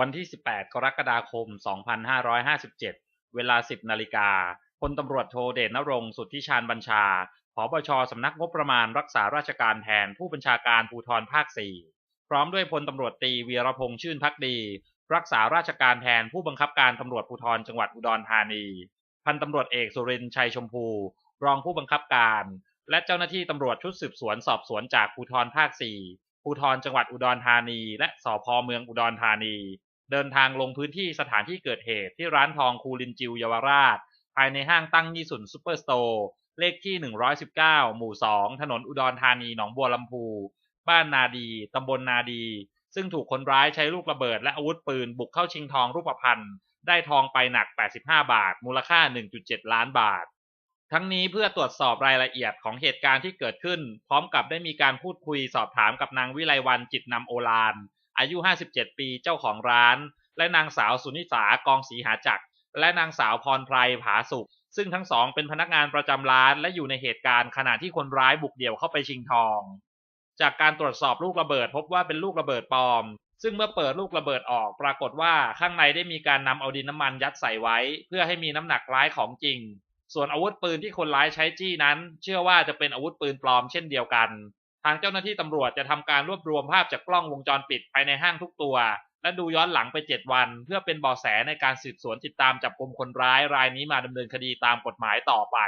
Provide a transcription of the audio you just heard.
วันที่ 18 กรกฎาคม 2557 เวลา 10 นาฬิกาพลตำรวจโทเดชนรงสุทธิชาญบัญชาผบชสำนักงบประมาณรักษาราชการแทนผู้บัญชาการภูธรภาค 4 พร้อมด้วยพลตำรวจตีวีรพงษ์ชื่นพักดี รักษาราชการแทนผู้บังคับการตำรวจภูธรจังหวัดอุดรธานี พันตำรวจเอกสุรินชัยชมพู รองผู้บังคับการ และเจ้าหน้าที่ตำรวจชุดสืบสวนสอบสวนจากภูธรภาค 4 ภูธรจังหวัดอุดรธานี และสพเมืองอุดรธานี เดินทางลงพื้นที่สถานที่เกิดเหตุที่ร้านทองคูลินจิวเยาวราช ภายในห้างตั้งยี่สุนซูเปอร์สโตร์เลขที่ 119 หมู่ 2 ถนนอุดรธานีหนองบัวลำพู บ้านนาดีตำบลนาดี ซึ่งถูกคนร้ายใช้ลูกระเบิดและอาวุธปืนบุกเข้าชิงทองรูปพรรณได้ทองไปหนัก 85 บาท มูลค่า 1.7 ล้านบาท ทั้งนี้เพื่อตรวจสอบรายละเอียดของเหตุการณ์ที่เกิดขึ้น พร้อมกับได้มีการพูดคุยสอบถามกับนางวิไลวันจิตนำโอลาน อายุ 57 ปีเจ้าของร้าน และนางสาวสุนิสากองศรีหาจักร และนางสาวพรไพรผาสุข ซึ่งทั้งสองเป็นพนักงานประจำร้าน และอยู่ในเหตุการณ์ขณะที่คนร้ายบุกเดี่ยวเข้าไปชิงทอง จากการตรวจสอบลูกระเบิดพบว่าเป็นลูกระเบิดปลอม ซึ่งเมื่อเปิดลูกระเบิดออกปรากฏว่าข้างในได้มีการนำเอาดินน้ำมันยัดใส่ไว้ เพื่อให้มีน้ำหนักคล้ายของจริงส่วนอาวุธปืนที่คนร้ายใช้จี้นั้น เชื่อว่าจะเป็นอาวุธปืนปลอมเช่นเดียวกัน ทางเจ้าหน้าที่ตำรวจจะทำการรวบรวมภาพจากกล้องวงจรปิดภายในห้างทุกตัว และดูย้อนหลังไป 7 วัน เพื่อเป็นเบาะแสในการสืบสวนติดตามจับกลุ่มคนร้ายรายนี้มาดำเนินคดีตามกฎหมายต่อไป